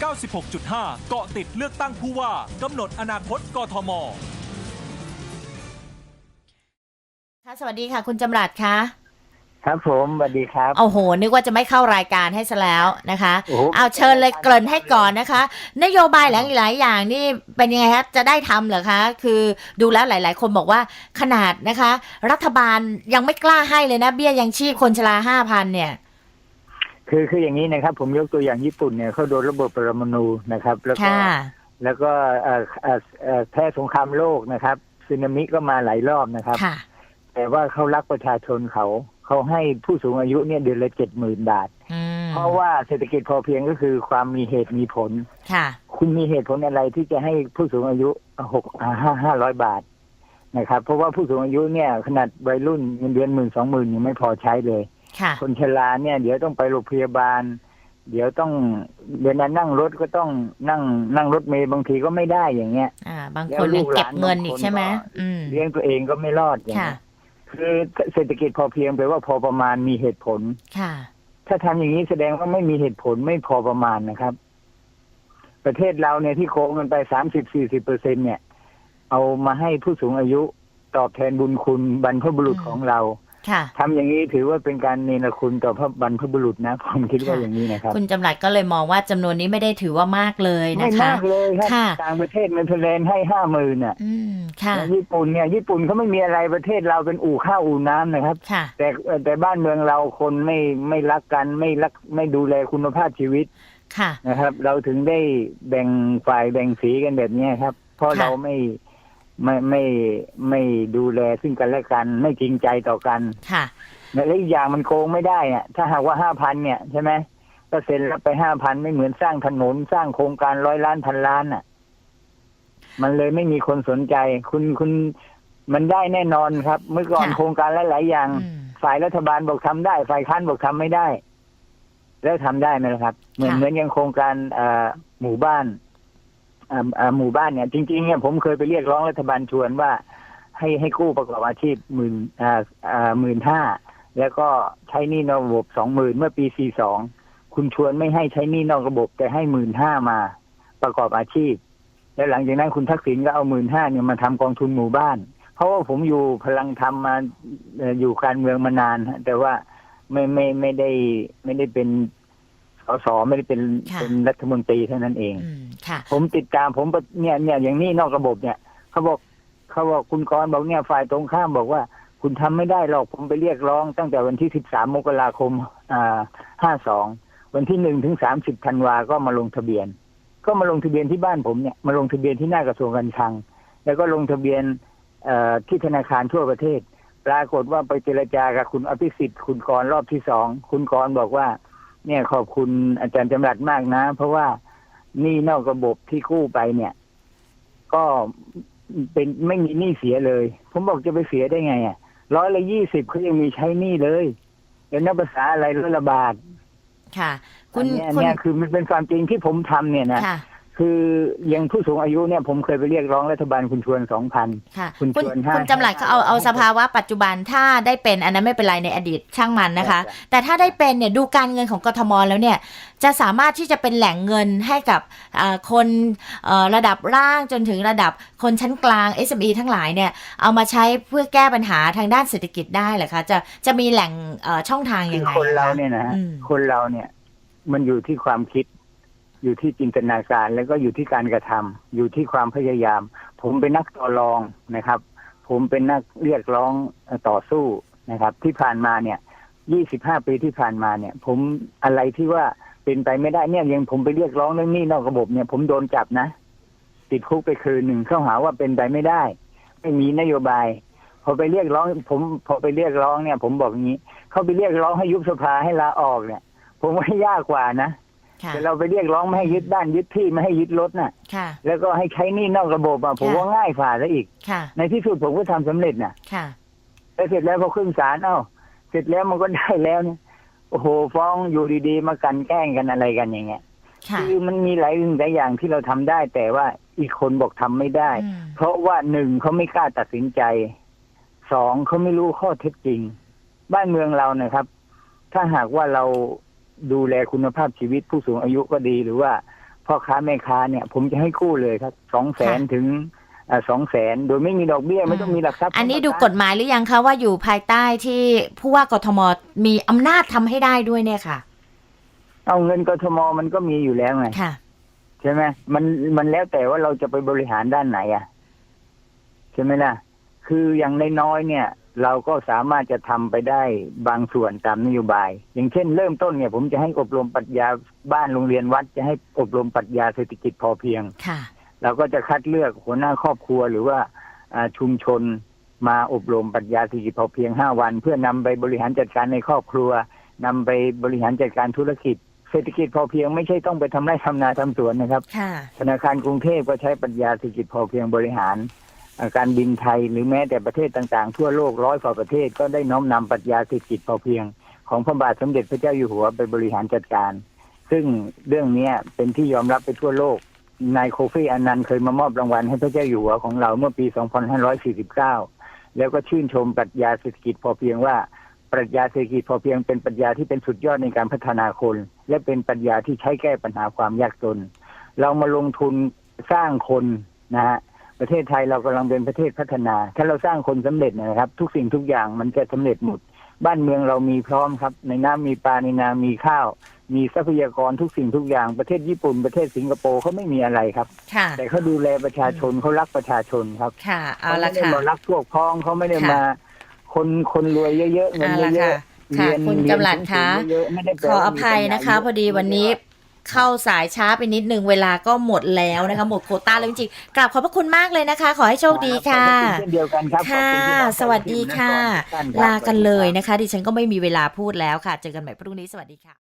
96.5 เกาะติดเลือกตั้งผู้ว่ากำหนดอนาคตกทม ค่ะสวัสดีค่ะ คุณจำรัดคะครับผมสวัสดีครับ โอ้โห นึกว่าจะไม่เข้ารายการให้ซะแล้วนะคะ โอ้โห เอาเชิญเลยเกริ่นให้ก่อนนะคะ นโยบายหลายหลายๆอย่างนี่เป็นยังไงคะจะได้ทำเหรอคะ คือดูแล้วหลาย ๆ คนบอกว่าขนาดนะคะ รัฐบาลยังไม่กล้าให้เลยนะ เบี้ยยังชีพคนชราห้าพันเนี่ย คือคืออย่างนี้นะครับ ผมยกตัวอย่างญี่ปุ่นเนี่ยเขาโดนระเบิดปรมาณูนะครับ แล้วก็ค่ะแล้วก็เอ่อเอ่อเอ่อแพ้สงครามโลกนะครับสึนามิก็มาหลายรอบนะครับ ค่ะ แต่ว่าเขารักประชาชนเขา เขาให้ผู้สูงอายุเนี่ยเดือนละเจ็ดหมื่นบาท อืมเพราะว่าเศรษฐกิจพอเพียงก็คือความมีเหตุมีผล ค่ะ คุณมีเหตุผลอะไรที่จะให้ผู้สูงอายุหกห้าห้าร้อยบาทนะครับ เพราะว่าผู้สูงอายุเนี่ยขนาดวัยรุ่นเงินเดือนหมื่นสองหมื่นยังไม่พอใช้เลย ค่ะ คนชราเนี่ย เดี๋ยวต้องไปโรงพยาบาล เดี๋ยวต้องเวลานั่งรถก็ต้องนั่งนั่งรถเมล์บางทีก็ไม่ได้อย่างเงี้ย อ่า บางคนยังเก็บเงินอีกใช่ไหมอืมเลี้ยงตัวเองก็ไม่รอดอย่างค่ะเงี้ยคือเศรษฐกิจพอเพียงแปลว่าพอประมาณมีเหตุผลค่ะ ถ้าทำอย่างนี้แสดงว่าไม่มีเหตุผลไม่พอประมาณนะครับ ประเทศเราเนี่ยที่โกงกันไปสามสิบสี่สิบเปอร์เซ็นเนี่ย เอามาให้ผู้สูงอายุตอบแทนบุญคุณบรรพบุรุษอืมของเรา ค่ะ ทำอย่างนี้ถือว่าเป็นการเนรคุณต่อพระบรรพบุรุษนะ ผมคิดว่าอย่างนี้นะครับคุณจำรัดก็เลยมองว่าจำนวนนี้ไม่ได้ถือว่ามากเลยไม่นะคะ มากเลยครับค่ะต่างประเทศเนเธอร์แลนด์ให้ห้าหมื่นอะอืมค่ะ แล้วญี่ปุ่นเนี่ยญี่ปุ่นเขาไม่มีอะไรประเทศเราเป็นอู่ข้าวอู่น้ำนะครับ ค่ะ แต่แต่บ้านเมืองเราคนไม่ไม่รักกันไม่รักไม่ดูแลคุณภาพชีวิต ค่ะ นะครับเราถึงได้แบ่งฝ่ายแบ่งสีกันแบบเนี้ยครับ เพราะค่ะ เราไม่ ไม่ไม่ไม่ดูแลซึ่งกันและกัน ไม่จริงใจต่อกันค่ะและอีกอย่างมันโกงไม่ได้อะถ้าหากว่าห้าพันเนี่ยใช่ไหมก็เซ็นรับไปห้าพันไม่เหมือนสร้างถนนสร้างโครงการร้อยล้านพันล้านอะ มันเลยไม่มีคนสนใจ คุณคุณมันได้แน่นอนครับ เมื่อก่อนค่ะโครงการหลาย ๆ อย่างอืมฝ่ายรัฐบาลบอกทำได้ ฝ่ายค้านบอกทำไม่ได้ แล้วทำได้ไหมล่ะครับ เหมือนค่ะเหมือนอย่างโครงการเอ่อหมู่บ้านอ่าอ่า หมู่บ้านเนี่ยจริงๆเนี่ยผมเคยไปเรียกร้องรัฐบาลชวนว่า ให้ให้กู้ประกอบอาชีพหมื่นอ่าอ่าหมื่นห้าแล้วก็ใช้หนี้นอกระบบสองหมื่นเมื่อปีสี่สองคุณชวนไม่ให้ใช้หนี้นอกระบบแต่ให้หมื่นห้ามาประกอบอาชีพ แล้วหลังจากนั้นคุณทักษิณก็เอาหมื่นห้าเนี่ยมาทำกองทุนหมู่บ้าน เพราะว่าผมอยู่พลังธรรมมาอยู่การเมืองมานาน แต่ว่าไม่ไม่ไม่ได้ไม่ได้เป็น สสไม่ได้เป็นค่ะ เป็นรัฐมนตรีเท่านั้นเอง อืมค่ะ ผมติดตามผมปะเนี่ยเนี่ยอย่างนี้นอกระบบเนี่ยเขาบอกเขาบอกคุณกรณ์บอกเนี่ยฝ่ายตรงข้ามบอกว่า คุณทำไม่ได้หรอกผมไปเรียกร้องตั้งแต่วันที่ 13 มกราคม อ่า 52 วันที่หนึ่งถึงสามสิบธันวาก็มาลงทะเบียน ก็มาลงทะเบียนที่บ้านผมเนี่ยมาลงทะเบียนที่หน้ากระทรวงการคลัง แล้วก็ลงทะเบียนเอ่อที่ธนาคารทั่วประเทศ ปรากฏว่าไปเจรจากับคุณอภิสิทธิ์คุณกรณ์รอบที่สองคุณกรณ์บอกว่า เนี่ยขอบคุณอาจารย์จำรัดมากนะ เพราะว่าหนี้นอกระบบที่กู้ไปเนี่ย ก็เป็นไม่มีหนี้เสียเลย ผมบอกจะไปเสียได้ไงอะร้อยละยี่สิบเขายังมีใช้หนี้เลยแล้วนับภาษาอะไรร้อยละบาทค่ะ คุณอันเนี้ยคุณเนี่ยคือมันเป็นความจริงที่ผมทำเนี่ยนะค่ะ คืออย่างผู้สูงอายุเนี่ยผมเคยไปเรียกร้องรัฐบาลคุณชวนสองพันค่ะคุณคุณชวนให้คุณจำหลัดเขาเอาเอาสภาวะปัจจุบันถ้าได้เป็นอันนั้นไม่เป็นไรในอดีตช่างมันนะคะใช่แต่ถ้าได้เป็นเนี่ยดูการเงินของกทมแล้วเนี่ยจะสามารถที่จะเป็นแหล่งเงินให้กับเอ่อคนเอ่อระดับล่างจนถึงระดับคนชั้นกลาง SME ทั้งหลายเนี่ยเอามาใช้เพื่อแก้ปัญหาทางด้านเศรษฐกิจได้เหรอคะจะจะมีแหล่งเอ่อช่องทางคืยังอไงคนเราะะเนี่ยนะฮะอืมคนเราเนี่ยมันอยู่ที่ความคิด อยู่ที่จินตนาการแล้วก็อยู่ที่การกระทำอยู่ที่ความพยายาม ผมเป็นนักต่อรองนะครับ ผมเป็นนักเรียกร้องต่อสู้นะครับ ที่ผ่านมาเนี่ยยี่สิบห้าปีที่ผ่านมาเนี่ย ผมอะไรที่ว่าเป็นไปไม่ได้เนี่ยยังผมไปเรียกร้องเรื่องนี้นอกระบบเนี่ย ผมโดนจับนะ ติดคุกไปคืนหนึ่งเข้าหาว่าเป็นไปไม่ได้ ไม่มีนโยบาย พอไปเรียกร้อง ผมพอไปเรียกร้องเนี่ย ผมบอกอย่างนี้เขาไปเรียกร้องให้ยุบสภาให้ลาออกเนี่ย ผมว่ายากกว่านะ ค่ะ แต่เราไปเรียกร้องไม่ให้ยึดบ้านยึดที่ไม่ให้ยึดรถน่ะ ค่ะ แล้วก็ให้ใช้หนี่นอกระบบอะผมค่ะว่าง่ายฝ่าซะอีก ค่ะ ในที่สุดผมก็ทำสำเร็จน่ะค่ะ แล้วเสร็จแล้วพอขึ้นศาลเอ้าเสร็จแล้วมันก็ได้แล้วเนี่ยโอ้โหฟ้องอยู่ดีๆ มากลันแกล้งกันอะไรกันอย่างเงี้ยค่ะ คือมันมีหลายสิ่งหลายอย่างที่เราทำได้ แต่ว่าอีกคนบอกทำไม่ได้ อืม เพราะว่าหนึ่งเขาไม่กล้าตัดสินใจสองเขาไม่รู้ข้อเท็จจริง บ้านเมืองเรานะครับ ถ้าหากว่าเรา ดูแลคุณภาพชีวิตผู้สูงอายุก็ดีหรือว่าพพ่อค้าแม่ค้าเนี่ย ผมจะให้กู้เลยครับสองแสนค่ะถึงสองแสนโดยไม่มีดอกเบี้ยไม่ต้องมีหลักทรัพย์ อันนี้ดูประกฎหมายหรือยังคะว่าอยู่ภายใต้ที่ผู้ว่ากทมมีอำนาจทำให้ได้ด้วยเนี่ยค่ะ เอาเงินกทมมันก็มีอยู่แล้วไงค่ะใช่ไหมมันมันแล้วแต่ว่าเราจะไปบริหารด้านไหนอะใช่ไหมล่ะ คืออย่างน้อยๆเนี่ย เราก็สามารถจะทำไปได้บางส่วนตามนโยบาย อย่างเช่นเริ่มต้นเนี่ยผมจะให้อบรมปรัชญาบ้านโรงเรียนวัด จะให้อบรมปรัชญาเศรษฐกิจพอเพียงค่ะเราก็จะคัดเลือกหัวหน้าครอบครัวหรือว่าอ่าชุมชนมาอบรมปรัชญาเศรษฐกิจพอเพียงห้าวัน เพื่อนำไปบริหารจัดการในครอบครัวนำไปบริหารจัดการธุรกิจ เศรษฐกิจพอเพียงไม่ใช่ต้องไปทำไร่ทำนาทำสวนนะครับค่ะธนาคารกรุงเทพก็ใช้ปรัชญาเศรษฐกิจพอเพียงบริหารอ่า การบินไทยหรือแม้แต่ประเทศต่างๆ ทั่วโลกร้อยกว่าประเทศก็ได้น้อมนำปรัชญาเศรษฐกิจพอเพียง ของพระบาทสมเด็จพระเจ้าอยู่หัวไปบริหารจัดการ ซึ่งเรื่องนี้เป็นที่ยอมรับไปทั่วโลกนายโคฟี่อานันเคยมามอบรางวัลให้พระเจ้าอยู่หัวของเราเมื่อปี 2549 แล้วก็ชื่นชมปรัชญาเศรษฐกิจพอเพียงว่าปรัชญาเศรษฐกิจพอเพียงเป็นปรัชญาที่เป็นสุดยอดในการพัฒนาคน และเป็นปรัชญาที่ใช้แก้ปัญหาความยากจน เรามาลงทุนสร้างคนนะฮะ ประเทศไทยเรากำลังเป็นประเทศพัฒนา ถ้าเราสร้างคนสำเร็จนะครับ ทุกสิ่งทุกอย่างมันจะสำเร็จหมด บ้านเมืองเรามีพร้อมครับ ในน้ำมีปลาในนามีข้าว มีทรัพยากรทุกสิ่งทุกอย่างประเทศญี่ปุ่นประเทศสิงคโปร์เขาไม่มีอะไรครับค่ะแต่เขาดูแลประชาชนเขารักประชาชนครับค่ะเอาเขาละไม่ได้ค่ะมารักพวกพ้องเขาไม่ได้ค่ะมา คนคนรวยเยอะๆเงินเอาละเยค่ะอะๆค่ะเรียนคุณเรียนจำหลัดคะสูงๆเยอะๆไม่ได้แปลขอว่าอภัยมีปัญหานะคะเยอะพอดีวันนี้ เข้าสายช้าไปนิดนึงเวลาก็หมดแล้วนะคะ หมดโควต้าแล้วจริงๆกราบขอบพระคุณมากเลยนะคะ ขอให้โชคดีค่ะขอบณเช่นเดียวกันครับขอบค่ะณที่มาสวัสดีค่ะ ท่านครับ ลากันเลยนะคะ ดิฉันก็ไม่มีเวลาพูดแล้วค่ะ เจอกันใหม่พรุ่งนี้สวัสดีค่ะ